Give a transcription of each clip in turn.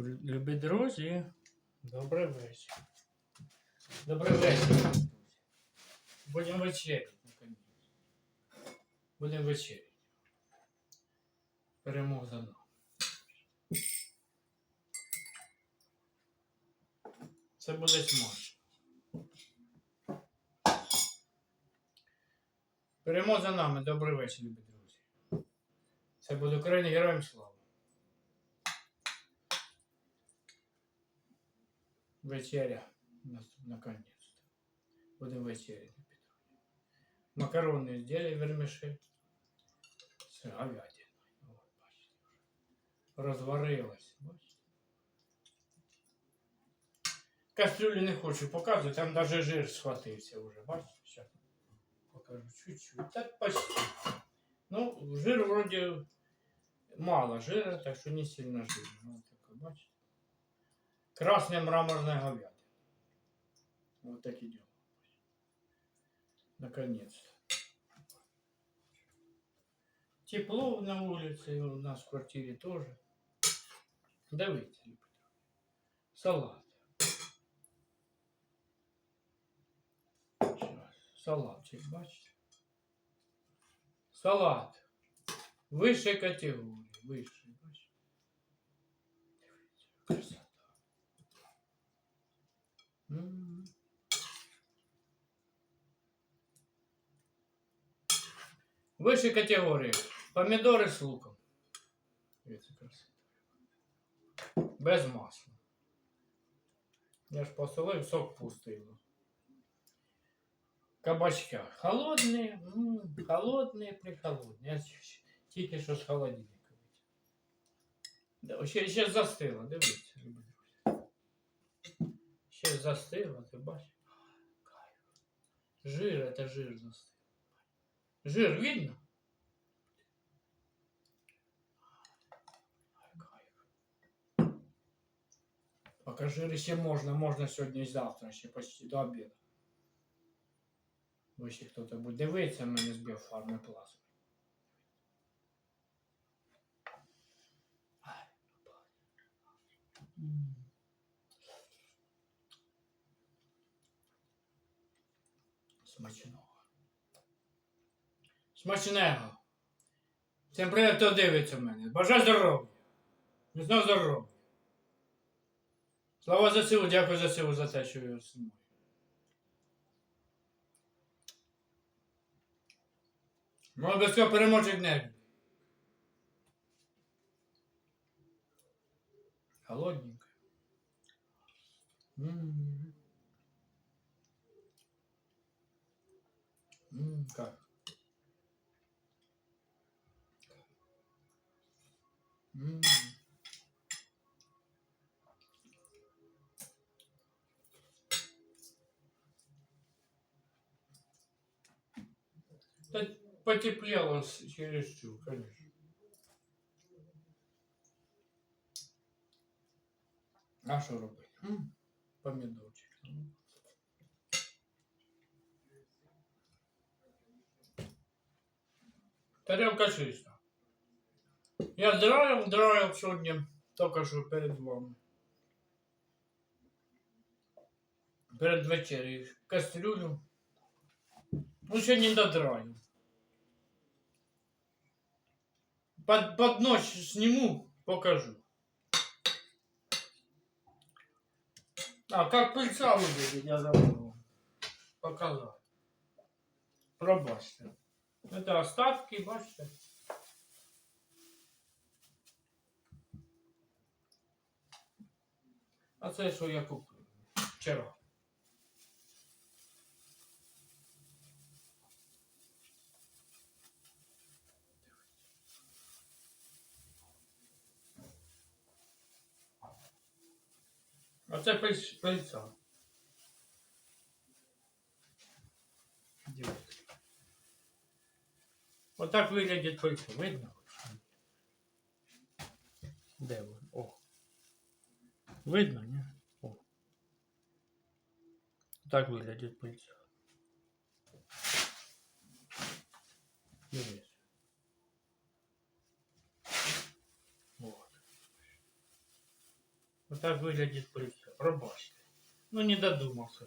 Любі друзі, добрий вечір. Добрий вечір. Будемо вечеряти, наконець. Будемо вечеряти. Перемог за нами. Це буде смачно. Перемог за нами. Добрий вечір, любі друзі. Це буде Україна героям слава. Вечеря. Наконец-то. Будем вечерять. Макароны изделия вермишель. З говядиною. От, бачите. Розварилась. Бачите. Кастрюлю не хочу показувати, там даже жир схватився вже. Бачите? Сейчас покажу чуть-чуть. Так почти. Ну, жир вроде мало жира, так что не сильно жирно. Такой, бачите? Красная мраморная говядина. Вот такие дела. Наконец-то. Тепло на улице, у нас в квартире тоже. Давайте. Салат. Салатчик, бачите? Салат. Высшей категории. Высшей, бачите? Дивіться, Красота. М. Вищої категорії. Помідори з луком. Дивіться, красиво. Без масла. Я ж посолив, сок пустив. Кабачка. Холодні, м, холодні, прихолодні. Я щ- тільки що з холодильника. витяг. Да, Ще, ще застило, дивіться, любі друзі. Ще застило, ти бачиш? Кайф. Жир, это жир застыл. Жир видно? Ай, кайф. Пока жир ще можна, можна сьогодні і завтра, ще почти до обіду. Бо ще хто-то буде дивитися, мене збив фарми Смачного. Смачного. Всім привіт, хто дивиться мене. Бажаю здоров'я. Міцного здоров'я. Слава за силу, дякую за силу за те, що я зі мною. Ну, обов'язково переможуть небі. Холодненько. М. М? М. Да потеплело с- чересчур, конечно. А що робити? Помідорчик. М. Тарелка чиста. Я драил, драил сьогодні, тільки що перед вами. Перед вечерею. Кастрюлю. Ну, ще не додраю. Под, под ночь сниму, покажу. А, как пыльца выглядит, я забыл показать. Пробачьте. Это остатки, бачите. А це що я купив вчора. А це пиль- пильця. Дивіться. Отак виглядить пильця. Видно? Де ви? О. Видно, ні? О. Так виглядить пильця. Дивись. Вот. Отак виглядить пыльця. Пробачте. Ну не додумався.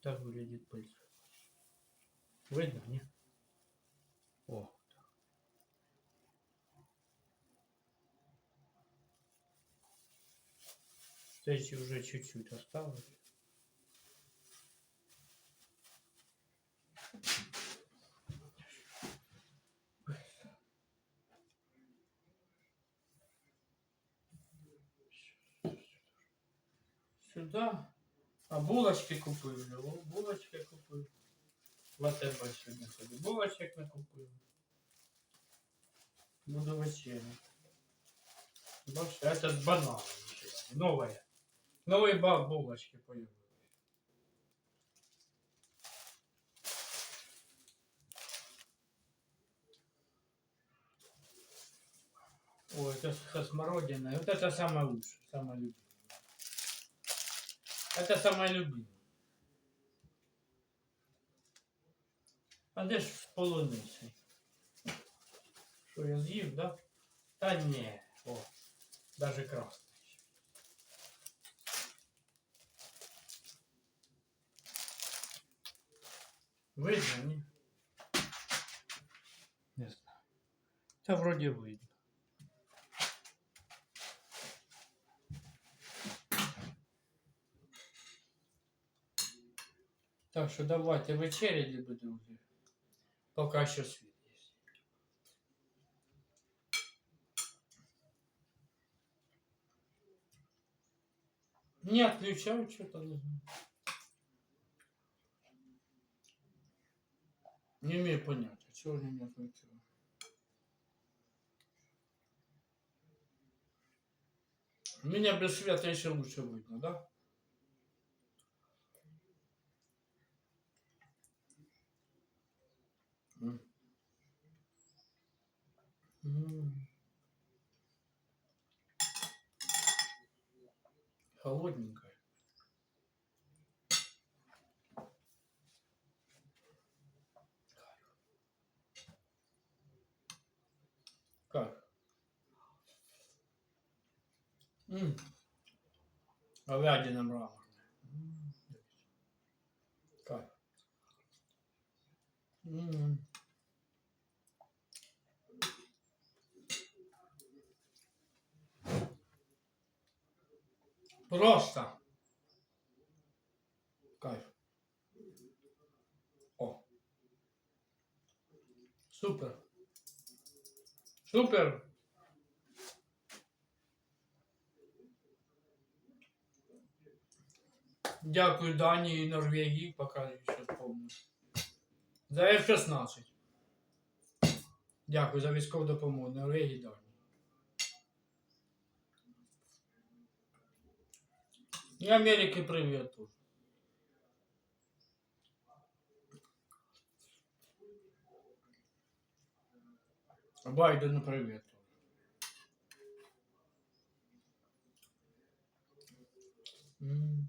Так виглядить пыльця. Видно, ні? О. Эти уже чуть-чуть осталось. Сюда. А булочки купили. Булочки купили. В АТБ сьогодні ходив. Булочек не купив. Буду вечерять. Бачите, это с бананом. Новая. Новые булочки появились. Ой, это со смородиной. Вот это самое лучшее, самое любимое. Это самое любимое. А де ж з полуницею? Що я з'їв, да? Та ні. О, даже красний. Видно, ні? Не знаю. Та вроді видно. Так що давайте вечеряти будемо. Поки що світ є. Не отключаю что-то, не имею понятия, чего они не отключают. Меня без света еще лучше видно, да? М. М. Холодненькая. Как? М. Говядина мраморная. М. Как? М. Просто. Кайф. О. Супер. Супер. Дякую Данії і Норвегії, поки ще помню. За F-16. Дякую за військову допомогу. Норвегії Данії. І Америки привіт тут. Байдену привіт. М.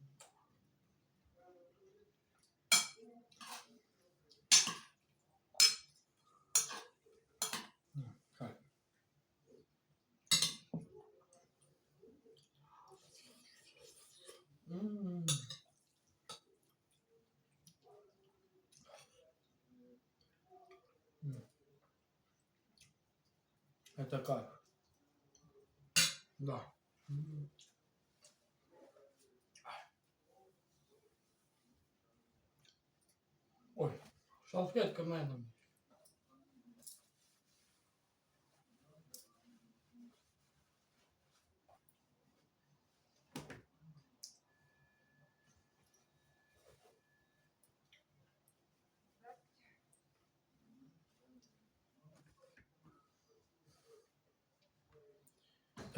М. М. Это кайф. Да. М. Ой, салфетка мене.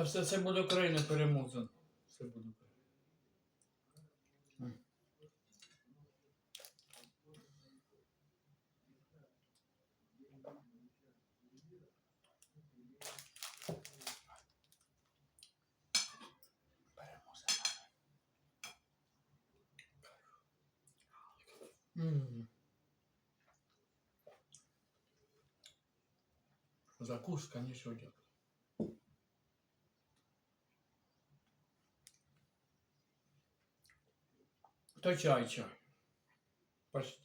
Та все це буде Україна переможе. Все буде Україна. М. Переможе. М. Закуска не сьогодні. Кто чай, чай? Почти.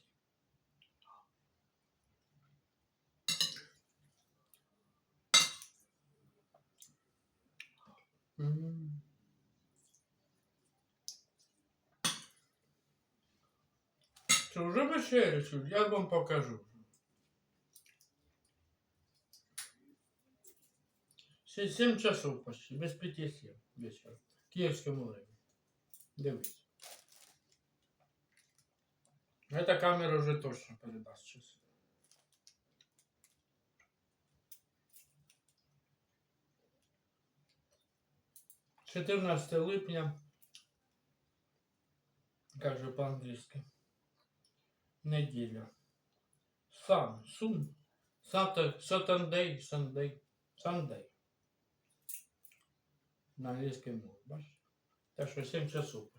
М. Що, вже вечеря, що? Я вам покажу. Ще 7 часов почти, без 5 7 вечора. Київському времени. Дивись. Эта камера уже точно передаст часы. Чотирнадцяте липня. Каже по-англійськи. Неділя. Сан, сум. Сата, Сатандей, Сандей, Сандей. На англійській мові, бачиш? Так що 7 часов.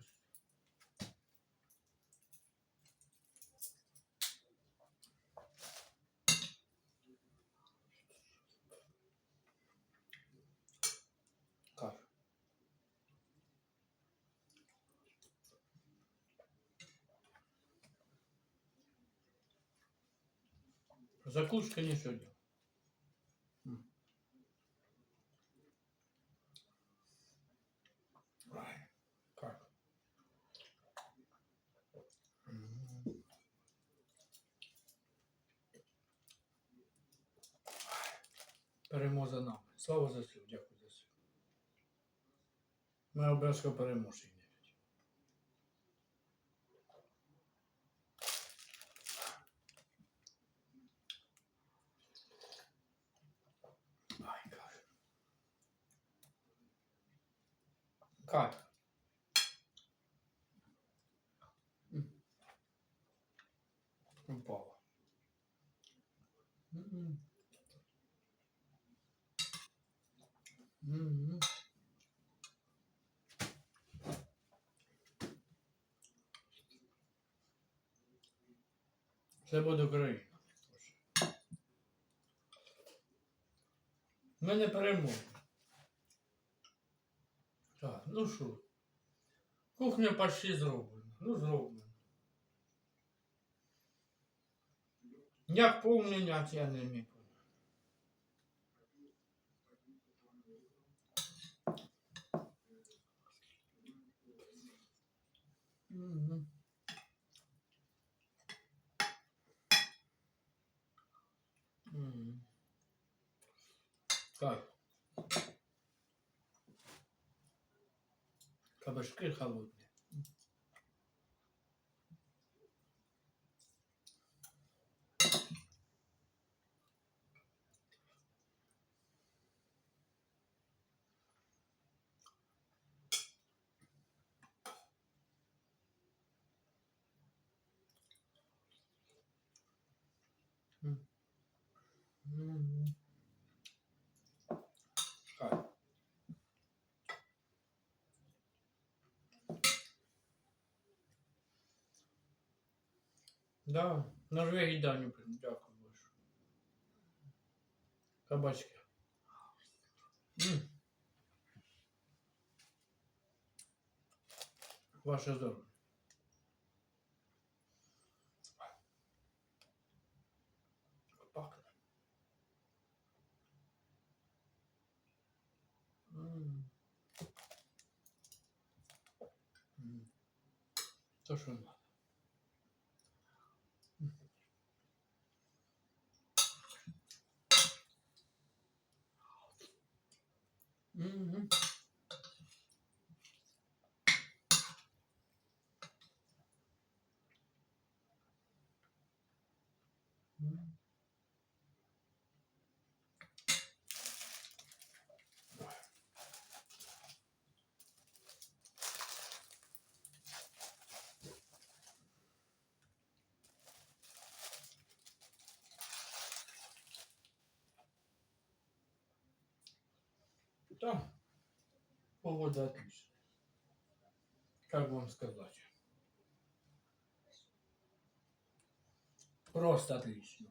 Закуска не сегодня. М. Ай, Как? М. Перемога за нами. Слава за все, дякую за все. Ми обов'язково переможемо. Це буде Україна. Ми не переможемо. Так, ну що? Кухня почти зроблена. Ну, зроблена. Як поміняти, я не міг. Мгм. Кабачки холодні. М. М. Кайф. Да, Норвегії Даню, дякую большое. Кабачки. М. Ваше здоров'я. Пахне. М. М. То, що надо. Мгм. М. Там погода отличная. Как вам сказать? Просто отлично.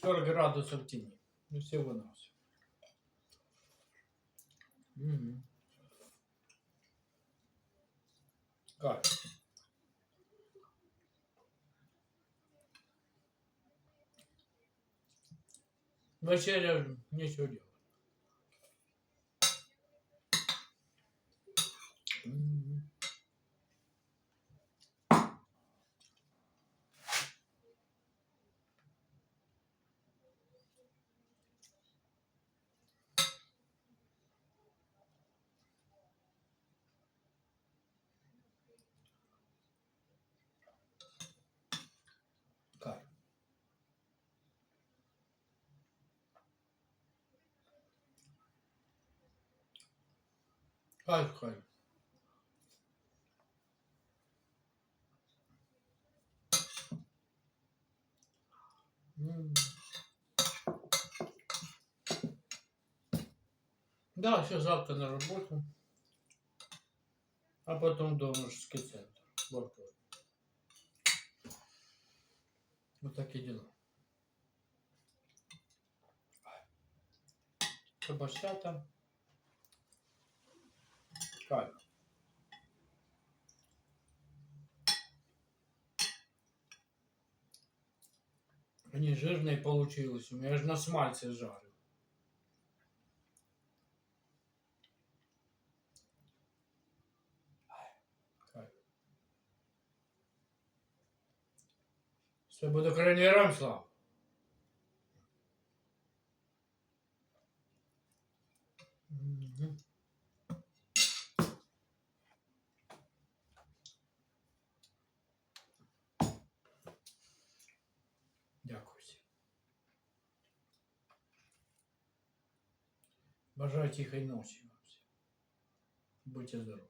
Сорок градусов тени. Ну всего на все. Мгм. Кайф. Вечеря ж нічого делать. Мгм. Кайф. Кайф, кайф. М. Да, все завтра на работу. А потом донорский центр. Вот вот. Такие дела. Кабачата. Кайф. Они жирные получилось. У меня же на смальце жарю. Кайф. Все буде крайній Рамслав. Мгм. Дякую всім. Бажаю тихої ночі вам всім. Будьте здорові.